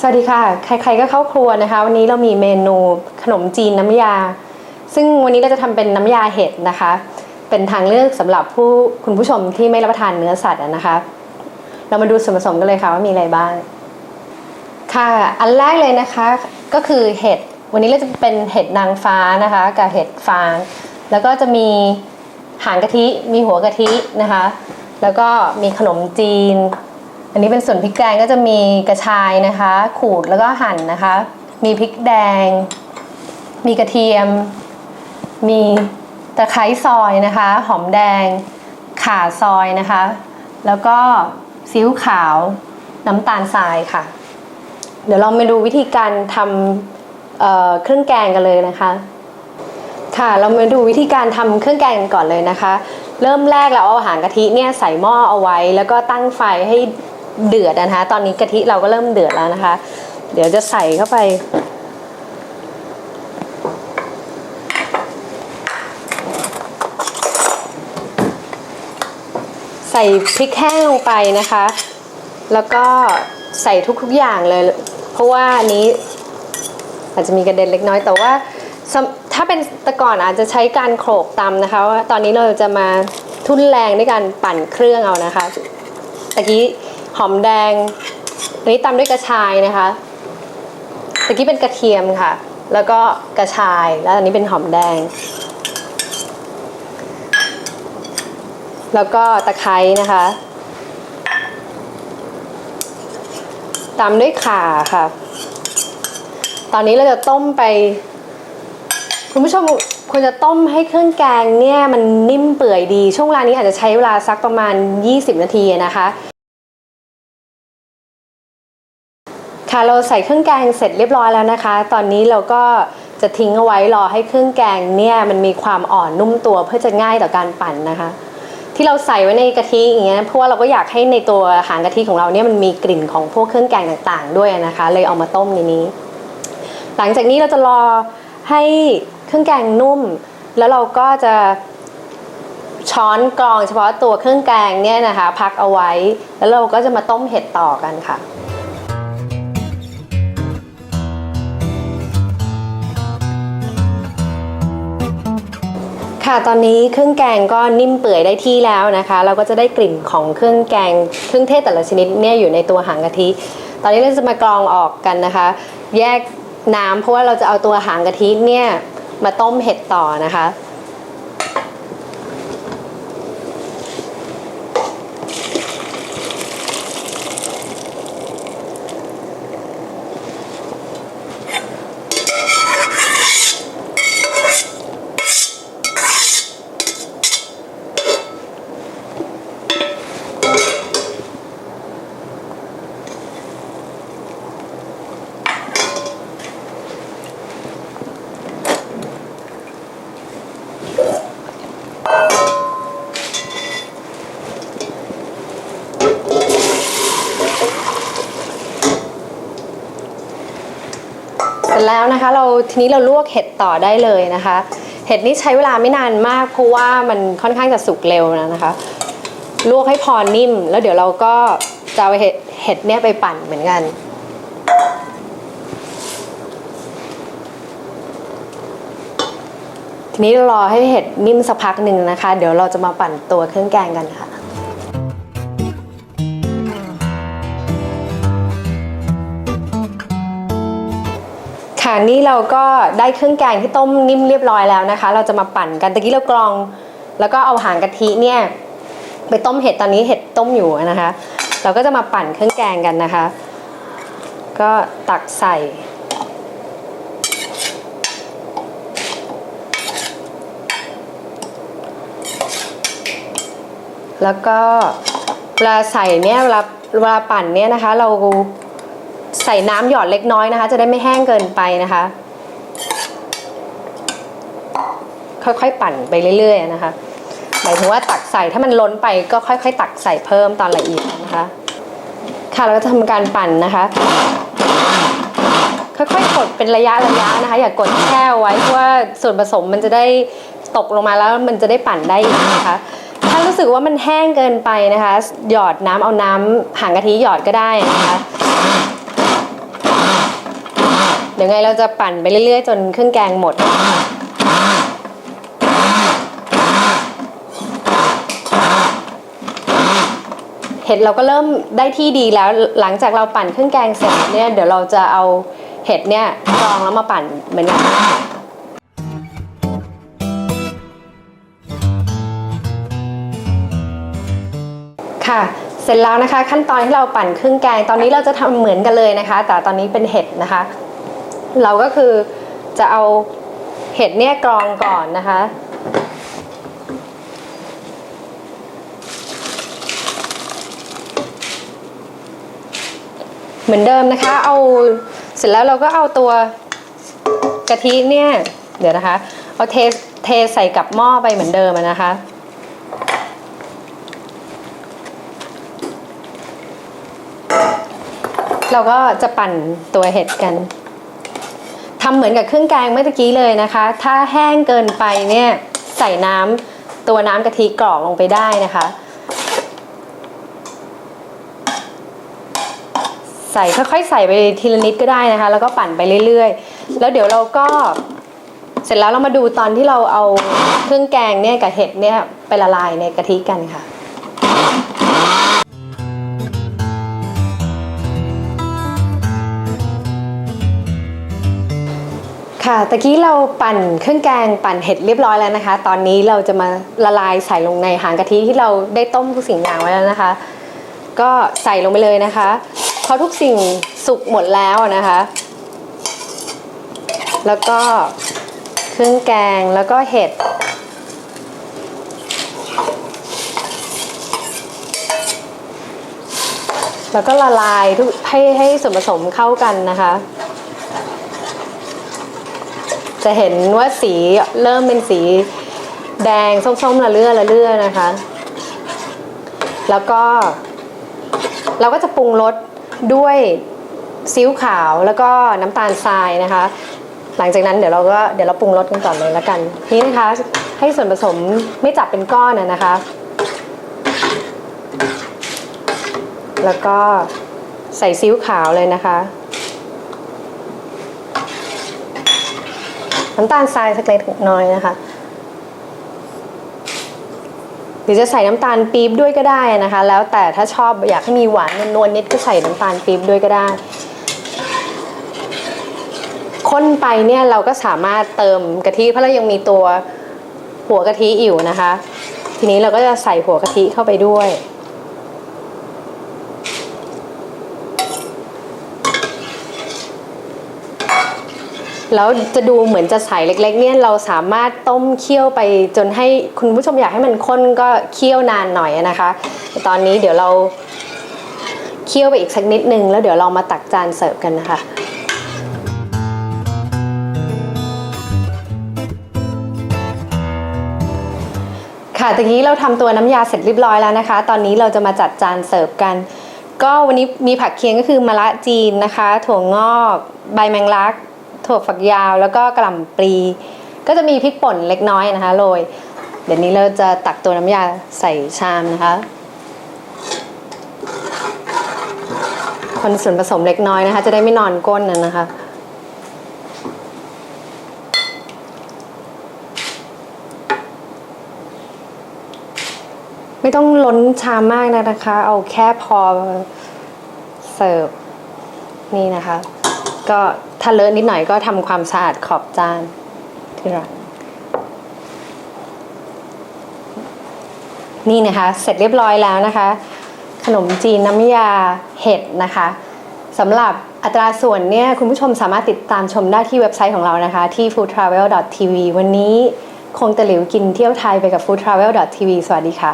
สวัสดีค่ะ ใครๆก็เข้าครัวนะคะ วันนี้เรามีเมนูขนมจีนน้ำยา ซึ่งวันนี้เราจะทำเป็นน้ำยาเห็ดนะคะ เป็นทางเลือกสำหรับผู้คุณผู้ชมที่ไม่รับประทานเนื้อสัตว์นะคะ เรามาดูส่วนผสมกันเลยค่ะว่ามีอะไรบ้าง ค่ะ อันแรกเลยนะคะก็คือเห็ด วันนี้เราจะเป็นเห็ดนางฟ้านะคะกับเห็ดฟาง แล้วก็จะมีหางกะทิ มีหัวกะทินะคะ แล้วก็มีขนมจีน อันนี้เป็นส่วนพริกแกงก็จะมีกระชายนะคะ ขูดแล้วก็หั่นนะคะ มีพริกแดง มีกระเทียม มีตะไคร้ซอยนะคะ หอมแดง ข่าซอยนะคะ แล้วก็ซีอิ๊วขาวน้ำตาลทรายค่ะ เดี๋ยวเรามาดูวิธีการทำเเครื่องแกงกันเลยนะคะ ค่ะเรามาดูวิธีการทำเครื่องแกงกันก่อนเลยนะคะ เริ่มแรกเราเอาอาหางกะทิเนี่ยใส่หม้อเอาไว้ แล้วก็ตั้งไฟให้ เดือดนะคะตอนนี้กะทิเราก็เริ่มเดือดแล้วนะคะ เดี๋ยวจะใส่เข้าไปใส่พริกแห้งลงไปนะคะ แล้วก็ใส่ทุกๆอย่างเลย เพราะว่าอันนี้อาจจะมีกระเด็นเล็กน้อย แต่ว่าถ้าเป็นแต่ก่อนอาจจะใช้การโขลกตำนะคะว่าตอนนี้เราจะมาทุ่นแรงด้วยการปั่นเครื่องเอานะคะตะกี้ หอมแดงอันนี้ตำด้วยกระชายนะคะตะกี้เป็นกระเทียมค่ะ แล้วก็กระชายแล้วอันนี้เป็นหอมแดง แล้วก็ตะไคร้นะคะตามด้วยข่าค่ะ ตอนนี้เราจะต้มไป คุณผู้ชมควรจะต้มให้เครื่องแกงเนี่ยมันนิ่มเปื่อยดี ช่วงเวลานี้อาจจะใช้เวลาสักประมาณ 20 นาทีนะคะ ค่ะเราใส่เครื่องแกงเสร็จเรียบร้อยแล้วนะคะ ตอนนี้เราก็จะทิ้งเอาไว้รอให้เครื่องแกงเนี่ยมันมีความอ่อนนุ่มตัวเพื่อจะง่ายต่อการปั่นนะคะ ที่เราใส่ไว้ในกะทิอย่างเงี้ยเพราะว่าเราก็อยากให้ในตัวหางกะทิของเราเนี่ยมันมีกลิ่นของพวกเครื่องแกงต่างๆ ด้วยนะคะ เลยเอามาต้มในนี้ หลังจากนี้เราจะรอให้เครื่องแกงนุ่ม แล้วเราก็จะช้อนกรองเฉพาะตัวเครื่องแกงเนี่ยนะคะ พักเอาไว้ แล้วเราก็จะมาต้มเห็ดต่อกันค่ะ ค่ะตอนนี้เครื่องแกงก็นิ่มเปื่อยได้ที่แล้วนะคะ เราก็จะได้กลิ่นของเครื่องแกงเครื่องเทศแต่ละชนิดเนี่ยอยู่ในตัวหางกะทิ ตอนนี้เราจะมากรองออกกันนะคะ แยกน้ำเพราะว่าเราจะเอาตัวหางกะทิเนี่ยมาต้มเห็ดต่อนะคะ นะคะ เราทีนี้เราลวกเห็ดต่อได้เลยนะคะ เห็ดนี่ใช้เวลาไม่นานมาก เพราะว่ามันค่อนข้างจะสุกเร็วนะคะ ลวกให้พอนิ่ม แล้วเดี๋ยวเราก็จะเอาเห็ดเห็ดเนี่ยไปปั่นเหมือนกันทีนี้รอให้เห็ดนิ่มสักพักหนึ่งนะคะ เดี๋ยวเราจะมาปั่นตัวเครื่องแกงกันค่ะ ค่ะนี่เราก็ได้เครื่องแกงที่ต้มนิ่มเรียบร้อยแล้วนะคะ เราจะมาปั่นกันตะกี้เรากรอง แล้วก็เอาหางกะทิเนี่ยไปต้มเห็ดตอนนี้เห็ดต้มอยู่นะคะ เราก็จะมาปั่นเครื่องแกงกันนะคะ ก็ตักใส่แล้วก็เวลาใส่เนี่ยเวลาเวลาปั่นเนี่ยนะคะ เรา ใส่น้ำหยอดเล็กน้อยนะคะ จะได้ไม่แห้งเกินไปนะคะ ค่อยๆปั่นไปเรื่อยๆนะคะหมายถึงว่าตักใส่ถ้ามันล้นไปก็ค่อยๆ ตักใส่เพิ่มตอนละเอียดนะคะ ค่ะเราก็จะทำการปั่นนะคะค่อยๆกดเป็นระยะระยะนะคะ อย่ากกดแช่ไว้เพราะว่าส่วนผสมมันจะได้ตกลงมาแล้วมันจะได้ปั่นได้อีกนะคะ ถ้ารู้สึกว่ามันแห้งเกินไปนะคะ หยอดน้ำเอาน้ำหางกะทิหยอดก็ได้นะคะ เดี๋ยวไงเราจะปั่นไปเรื่อยๆ จนเครื่องแกงหมด เห็ดเราก็เริ่มได้ที่ดีแล้วหลังจากเราปั่นเครื่องแกงเสร็จเนี่ยเดี๋ยวเราจะเอาเห็ดเนี่ยกรองแล้วมาปั่นเหมือนกันค่ะเสร็จแล้วนะคะขั้นตอนที่เราปั่นเครื่องแกงตอนนี้เราจะทำเหมือนกันเลยนะคะ แต่ตอนนี้เป็นเห็ดนะคะ เราก็คือจะเอาเห็ดเนี่ยกรองก่อนนะคะ เหมือนเดิมนะคะ เอาเสร็จแล้วเราก็เอาตัวกะทิเนี่ย เดี๋ยวนะคะ เอาเทเทใส่กับหม้อไปเหมือนเดิมนะคะเราก็จะปั่นตัวเห็ดกัน ทำเหมือนกับเครื่องแกงเมื่อกี้เลยนะคะ ถ้าแห้งเกินไปเนี่ยใส่น้ำตัวน้ำกะทิกรอกลงไปได้นะคะ ใส่ค่อยๆใส่ไปทีละนิดก็ได้นะคะ แล้วก็ปั่นไปเรื่อยๆ แล้วเดี๋ยวเราก็เสร็จแล้วเรามาดูตอนที่เราเอาเครื่องแกงเนี่ยกับเห็ดเนี่ยไปละลายในกะทิกันค่ะ ค่ะตะกี้เราปั่นเครื่องแกงปั่นเห็ดเรียบร้อยแล้วนะคะ ตอนนี้เราจะมาละลายใส่ลงในหางกะทิที่เราได้ต้มทุกสิ่งอย่างไว้แล้วนะคะ ก็ใส่ลงไปเลยนะคะพราะทุกสิ่งสุกหมดแล้วนะคะ แล้วก็เครื่องแกงแล้วก็เห็ดแล้วก็ละลายทุกให้ให้ส่วนผสมเข้ากันนะคะ จะเห็นว่าสีเริ่มเป็นสีแดงส้มๆละเลื่อละเลื่อนะคะ แล้วก็ เราก็จะปรุงรสด้วยซีอิ๊วขาวแล้วก็น้ำตาลทรายนะคะ หลังจากนั้นเดี๋ยวเราก็เดี๋ยวเราปรุงรสกันก่อนเลยละกันนี่นะคะ ให้ส่วนผสมไม่จับเป็นก้อนนะนะคะ แล้วก็ใส่ซีอิ๊วขาวเลยนะคะ น้ำตาลทรายสักเล็กน้อยนะคะ หรือจะใส่น้ำตาลปี๊บด้วยก็ได้นะคะ แล้วแต่ถ้าชอบอยากให้มีหวานนวลนิดก็ใส่น้ำตาลปี๊บด้วยก็ได้ข้นไปเนี่ยเราก็สามารถเติมกะทิเพราะเรายังมีตัวหัวกะทิอยู่นะคะ ทีนี้เราก็จะใส่หัวกะทิเข้าไปด้วย แล้วจะดูเหมือนจะใสเล็กๆเนี่ยเราสามารถต้มเคี่ยวไปจนให้คุณผู้ชมอยากให้มันข้นก็เคี่ยวนานหน่อยนะคะ ตอนนี้เดี๋ยวเราเคี่ยวไปอีกสักนิดนึงแล้วเดี๋ยวเรามาตักจานเสิร์ฟกันนะคะค่ะตะกี้เราทำตัวน้ำยาเสร็จเรียบร้อยแล้วนะคะ ตอนนี้เราจะมาจัดจานเสิร์ฟกัน ก็วันนี้มีผักเคียงก็คือมะระจีนนะคะ ถั่วงอก ใบแมงลัก ถั่วฝักยาวแล้วก็กระหล่ำปลีก็จะมีพริกป่นเล็กน้อยนะคะโรยเดี๋ยวนี้เราจะตักตัวน้ำยาใส่ชามนะคะคนส่วนผสมเล็กน้อยนะคะ จะได้ไม่นอนก้นนะนะคะ ไม่ต้องล้นชามมากนะคะ เอาแค่พอเสิร์ฟนี่นะคะ ก็ ถ้าเลอะนิดหน่อยก็ทำความสะอาดขอบจานที่รักนี่นะคะ เสร็จเรียบร้อยแล้วนะคะ ขนมจีนน้ำยาเห็ดนะคะสำหรับอัตราส่วนเนี่ยคุณผู้ชมสามารถติดตามชมได้ที่เว็บไซต์ของเรานะคะที่ foodtravel.tv วันนี้คงตะหลิวกินเที่ยวไทยไปกับ foodtravel.tv สวัสดีค่ะ